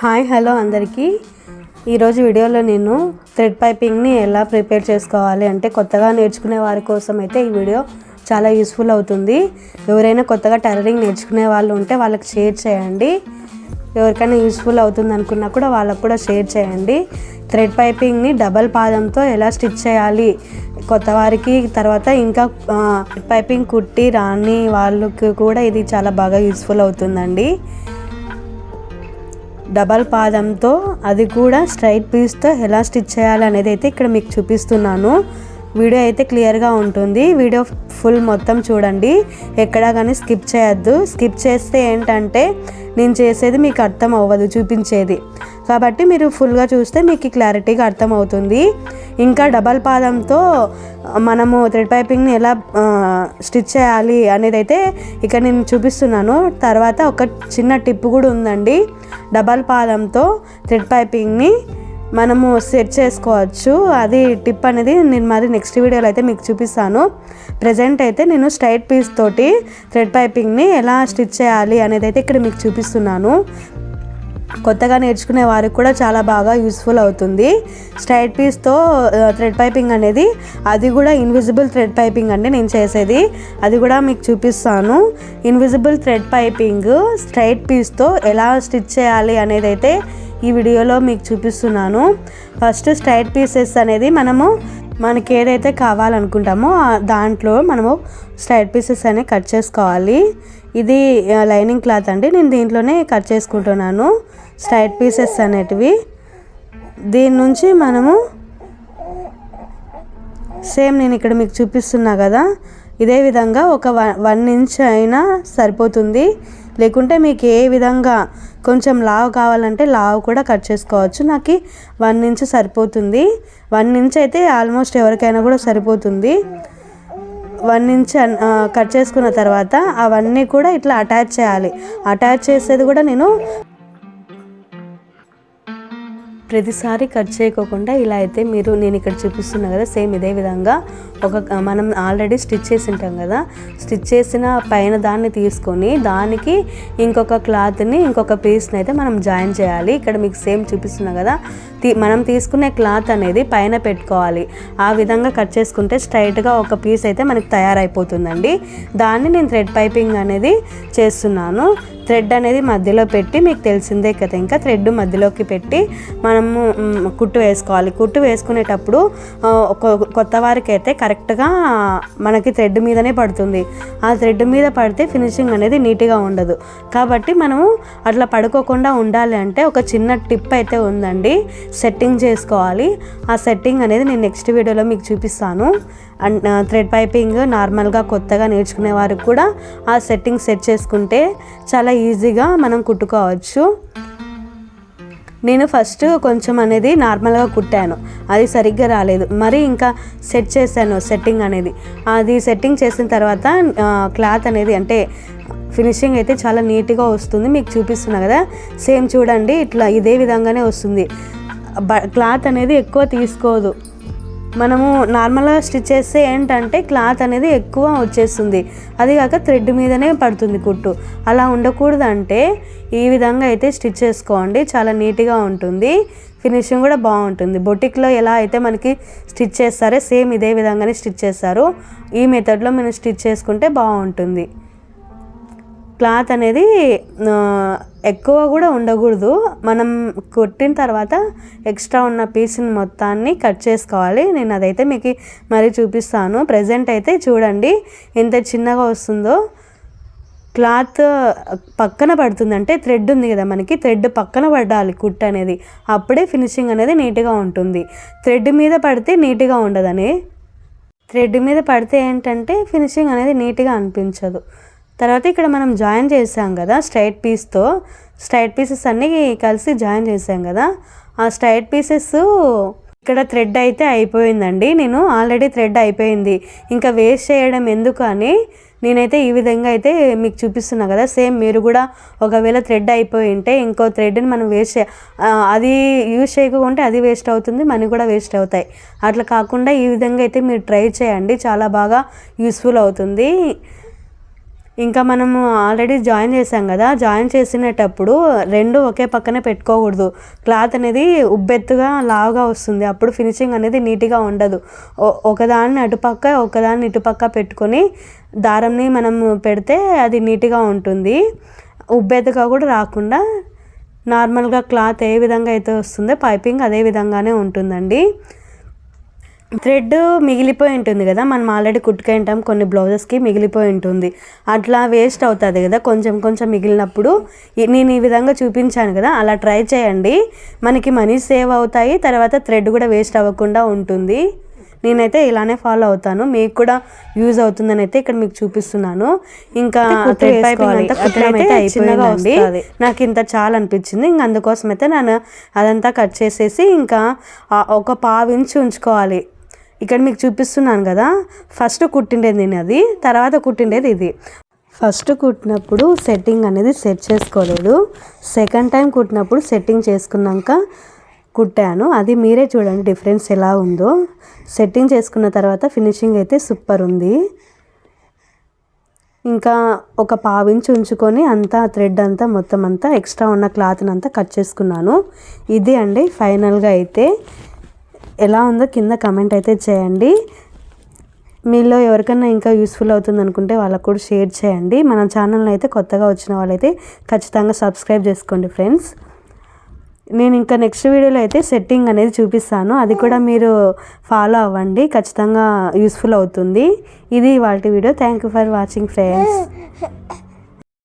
Hi hello అందరికీ. ఈరోజు వీడియోలో నేను థ్రెడ్ పైపింగ్ని ఎలా ప్రిపేర్ చేసుకోవాలి అంటే కొత్తగా నేర్చుకునే వారి కోసం అయితే ఈ వీడియో చాలా యూస్ఫుల్ అవుతుంది. ఎవరైనా కొత్తగా టైలరింగ్ నేర్చుకునే వాళ్ళు ఉంటే వాళ్ళకి షేర్ చేయండి. ఎవరికైనా యూస్ఫుల్ అవుతుంది అనుకున్నా కూడా వాళ్ళకు కూడా షేర్ చేయండి. థ్రెడ్ పైపింగ్ని డబల్ పాదంతో ఎలా స్టిచ్ చేయాలి? కొత్త వారికి తర్వాత ఇంకా పైపింగ్ కుట్టి రాని వాళ్ళకి కూడా ఇది చాలా బాగా యూస్ఫుల్ అవుతుందండి. డబల్ పాదంతో అది కూడా స్ట్రైట్ పీస్తో ఎలా స్టిచ్ చేయాలి అనేది అయితే ఇక్కడ మీకు చూపిస్తున్నాను. వీడియో అయితే క్లియర్గా ఉంటుంది. వీడియో ఫుల్ మొత్తం చూడండి. ఎక్కడా కానీ స్కిప్ చేయొద్దు. స్కిప్ చేస్తే ఏంటంటే నేను చేసేది మీకు అర్థం అవ్వదు చూపించేది. కాబట్టి మీరు ఫుల్గా చూస్తే మీకు క్లారిటీగా అర్థమవుతుంది. ఇంకా డబల్ పాదంతో మనము థ్రెడ్ పైపింగ్ని ఎలా స్టిచ్ చేయాలి అనేది అయితే ఇక్కడ నేను చూపిస్తున్నాను. తర్వాత ఒక చిన్న టిప్ కూడా ఉందండి. డబల్ పాదంతో థ్రెడ్ పైపింగ్ని మనము సెట్ చేసుకోవచ్చు. అది టిప్ అనేది నేను మరి నెక్స్ట్ వీడియోలో అయితే మీకు చూపిస్తాను. ప్రజెంట్ అయితే నేను స్ట్రైట్ పీస్ తోటి థ్రెడ్ పైపింగ్ని ఎలా స్టిచ్ చేయాలి అనేది అయితే ఇక్కడ మీకు చూపిస్తున్నాను. కొత్తగా నేర్చుకునే వారికి కూడా చాలా బాగా యూస్ఫుల్ అవుతుంది. స్ట్రైట్ పీస్తో థ్రెడ్ పైపింగ్ అనేది అది కూడా ఇన్విజిబుల్ థ్రెడ్ పైపింగ్ అండి నేను చేసేది. అది కూడా మీకు చూపిస్తాను. ఇన్విజిబుల్ థ్రెడ్ పైపింగ్ స్ట్రైట్ పీస్తో ఎలా స్టిచ్ చేయాలి అనేది అయితే ఈ వీడియోలో మీకు చూపిస్తున్నాను. ఫస్ట్ స్ట్రైట్ పీసెస్ అనేది మనము మనకి ఏదైతే కావాలనుకుంటామో దాంట్లో మనము స్ట్రైట్ పీసెస్ అనేవి కట్ చేసుకోవాలి. ఇది లైనింగ్ క్లాత్ అండి. నేను దీంట్లోనే కట్ చేసుకుంటున్నాను. స్ట్రైట్ పీసెస్ అనేటివి. దీని నుంచి మనము సేమ్ నేను ఇక్కడ మీకు చూపిస్తున్నా కదా. ఇదే విధంగా ఒక వన్ ఇంచ్ అయినా సరిపోతుంది. లేకుంటే మీకు ఏ విధంగా కొంచెం లావు కావాలంటే లావు కూడా కట్ చేసుకోవచ్చు. నాకు వన్ ఇంచ్ సరిపోతుంది. వన్ ఇంచ్ అయితే ఆల్మోస్ట్ ఎవరికైనా కూడా సరిపోతుంది. వన్ ఇంచ్ కట్ చేసుకున్న తర్వాత అవన్నీ కూడా ఇట్లా అటాచ్ చేయాలి. అటాచ్ చేసేది కూడా నేను ప్రతిసారి కట్ చేయకోకుండా ఇలా అయితే మీరు నేను ఇక్కడ చూపిస్తున్నా కదా సేమ్ ఇదే విధంగా ఒక మనం ఆల్రెడీ స్టిచ్ చేసి ఉంటాం కదా స్టిచ్ చేసిన పైన దాన్ని తీసుకొని దానికి ఇంకొక క్లాత్ని ఇంకొక పీస్ని అయితే మనం జాయిన్ చేయాలి. ఇక్కడ మీకు సేమ్ చూపిస్తున్నా కదా మనం తీసుకునే క్లాత్ అనేది పైన పెట్టుకోవాలి. ఆ విధంగా కట్ చేసుకుంటే స్ట్రైట్గా ఒక పీస్ అయితే మనకి తయారైపోతుందండి. దాన్ని నేను థ్రెడ్ పైపింగ్ అనేది చేస్తున్నాను. థ్రెడ్ అనేది మధ్యలో పెట్టి మీకు తెలిసిందే కదా ఇంకా థ్రెడ్ మధ్యలోకి పెట్టి మనము కుట్టు వేసుకోవాలి. కుట్టు వేసుకునేటప్పుడు కొత్త వారికి అయితే కరెక్ట్గా మనకి థ్రెడ్ మీదనే పడుతుంది. ఆ థ్రెడ్ మీద పడితే ఫినిషింగ్ అనేది నీట్గా ఉండదు. కాబట్టి మనము అట్లా పడుకోకుండా ఉండాలి అంటే ఒక చిన్న టిప్ అయితే ఉందండి. సెట్టింగ్ చేసుకోవాలి. ఆ సెట్టింగ్ అనేది నేను నెక్స్ట్ వీడియోలో మీకు చూపిస్తాను. అండ్ థ్రెడ్ పైపింగ్ నార్మల్గా కొత్తగా నేర్చుకునే వారికి కూడా ఆ సెట్టింగ్ సెట్ చేసుకుంటే చాలా ఈజీగా మనం కుట్టుకోవచ్చు. నేను ఫస్ట్ కొంచెం అనేది నార్మల్గా కుట్టాను. అది సరిగ్గా రాలేదు. మరి ఇంకా సెట్ చేశాను సెట్టింగ్ అనేది. అది సెట్టింగ్ చేసిన తర్వాత క్లాత్ అనేది అంటే ఫినిషింగ్ అయితే చాలా నీట్గా వస్తుంది. మీకు చూపిస్తున్నా కదా. సేమ్ చూడండి ఇట్లా ఇదే విధంగానే వస్తుంది. క్లాత్ అనేది ఎక్కువ తీసుకోదు. మనము నార్మల్గా స్టిచ్ చేస్తే ఏంటంటే క్లాత్ అనేది ఎక్కువ వచ్చేస్తుంది. అది కాక థ్రెడ్ మీదనే పడుతుంది కుట్టు. అలా ఉండకూడదు అంటే ఈ విధంగా అయితే స్టిచ్ చేసుకోండి. చాలా నీట్గా ఉంటుంది. ఫినిషింగ్ కూడా బాగుంటుంది. బొటిక్లో ఎలా అయితే మనకి స్టిచ్ చేస్తారో సేమ్ ఇదే విధంగానే స్టిచ్ చేస్తారు. ఈ మెథడ్లో మనం స్టిచ్ చేసుకుంటే బాగుంటుంది. క్లాత్ అనేది ఎక్కువ కూడా ఉండకూడదు. మనం కొట్టిన తర్వాత ఎక్స్ట్రా ఉన్న పీస్ని మొత్తాన్ని కట్ చేసుకోవాలి. నేను అదైతే మీకు మరీ చూపిస్తాను. ప్రజెంట్ అయితే చూడండి ఎంత చిన్నగా వస్తుందో. క్లాత్ పక్కన పడుతుంది. అంటే థ్రెడ్ ఉంది కదా మనకి థ్రెడ్ పక్కన పడాలి కుట్ అనేది. అప్పుడే ఫినిషింగ్ అనేది నీట్గా ఉంటుంది. థ్రెడ్ మీద పడితే నీట్గా ఉండదని. థ్రెడ్ మీద పడితే ఏంటంటే ఫినిషింగ్ అనేది నీట్గా అనిపించదు. తర్వాత ఇక్కడ మనం జాయిన్ చేసాం కదా స్ట్రైట్ పీస్తో స్ట్రైట్ పీసెస్ అన్నీ కలిసి జాయిన్ చేసాం కదా. ఆ స్ట్రైట్ పీసెస్ ఇక్కడ థ్రెడ్ అయితే అయిపోయిందండి. నేను ఆల్రెడీ థ్రెడ్ అయిపోయింది. ఇంకా వేస్ట్ చేయడం ఎందుకు అని నేనైతే ఈ విధంగా అయితే మీకు చూపిస్తున్నా కదా. సేమ్ మీరు కూడా ఒకవేళ థ్రెడ్ అయిపోయి ఉంటే ఇంకో థ్రెడ్ని మనం వేస్ట్ అది యూజ్ చేయకుంటే అది వేస్ట్ అవుతుంది మనీ కూడా వేస్ట్ అవుతాయి. అట్లా కాకుండా ఈ విధంగా అయితే మీరు ట్రై చేయండి. చాలా బాగా యూస్ఫుల్ అవుతుంది. ఇంకా మనము ఆల్రెడీ జాయిన్ చేసాం కదా జాయిన్ చేసినప్పుడు రెండు ఒకే పక్కనే పెట్టుకోకూడదు. క్లాత్ అనేది ఉబ్బెత్తుగా లావుగా వస్తుంది. అప్పుడు ఫినిషింగ్ అనేది నీట్గా ఉండదు. ఒకదాన్ని అటుపక్క ఒకదాన్ని ఇటుపక్క పెట్టుకొని దారంని మనం పెడితే అది నీట్గా ఉంటుంది. ఉబ్బెత్తుగా కూడా రాకుండా నార్మల్గా క్లాత్ ఏ విధంగా అయితే వస్తుందో పైపింగ్ అదే విధంగానే ఉంటుందండి. థ్రెడ్ మిగిలిపోయి ఉంటుంది కదా మనం ఆల్రెడీ కుట్టుకుంటాం కొన్ని బ్లౌజెస్కి మిగిలిపోయి ఉంటుంది. అట్లా వేస్ట్ అవుతుంది కదా కొంచెం కొంచెం మిగిలినప్పుడు. నేను ఈ విధంగా చూపించాను కదా అలా ట్రై చేయండి. మనకి మనీ సేవ్ అవుతాయి తర్వాత థ్రెడ్ కూడా వేస్ట్ అవ్వకుండా ఉంటుంది. నేనైతే ఇలానే ఫాలో అవుతాను మీకు కూడా యూజ్ అవుతుందని అయితే ఇక్కడ మీకు చూపిస్తున్నాను. ఇంకా వస్తది. నాకు ఇంత చాలా అనిపించింది ఇంక అందుకోసం అయితే నేను అదంతా కట్ చేసేసి ఇంకా ఒక పావు ఇంచు ఉంచుకోవాలి. ఇక్కడ మీకు చూపిస్తున్నాను కదా. ఫస్ట్ కుట్టిండేది నేను అది తర్వాత కుట్టిండేది ఇది. ఫస్ట్ కుట్టినప్పుడు సెట్టింగ్ అనేది సెట్ చేసుకోలేదు. సెకండ్ టైం కుట్టినప్పుడు సెట్టింగ్ చేసుకున్నాక కుట్టాను. అది మీరే చూడండి డిఫరెన్స్ ఎలా ఉందో. సెట్టింగ్ చేసుకున్న తర్వాత ఫినిషింగ్ అయితే సూపర్ ఉంది. ఇంకా ఒక పావించి ఉంచుకొని అంతా థ్రెడ్ అంతా మొత్తం అంతా ఎక్స్ట్రా ఉన్న క్లాత్ని అంతా కట్ చేసుకున్నాను. ఇది అండి ఫైనల్గా అయితే ఎలా ఉందో కింద కమెంట్ అయితే చేయండి. మీలో ఎవరికైనా ఇంకా యూస్ఫుల్ అవుతుంది అనుకుంటే వాళ్ళకు కూడా షేర్ చేయండి. మన ఛానల్ని అయితే కొత్తగా వచ్చిన వాళ్ళైతే ఖచ్చితంగా సబ్స్క్రైబ్ చేసుకోండి ఫ్రెండ్స్ నేను ఇంకా నెక్స్ట్ వీడియోలో అయితే సెట్టింగ్ అనేది చూపిస్తాను. అది కూడా మీరు ఫాలో అవ్వండి. ఖచ్చితంగా యూస్ఫుల్ అవుతుంది. ఇది వాళ్ళ video thank you for watching friends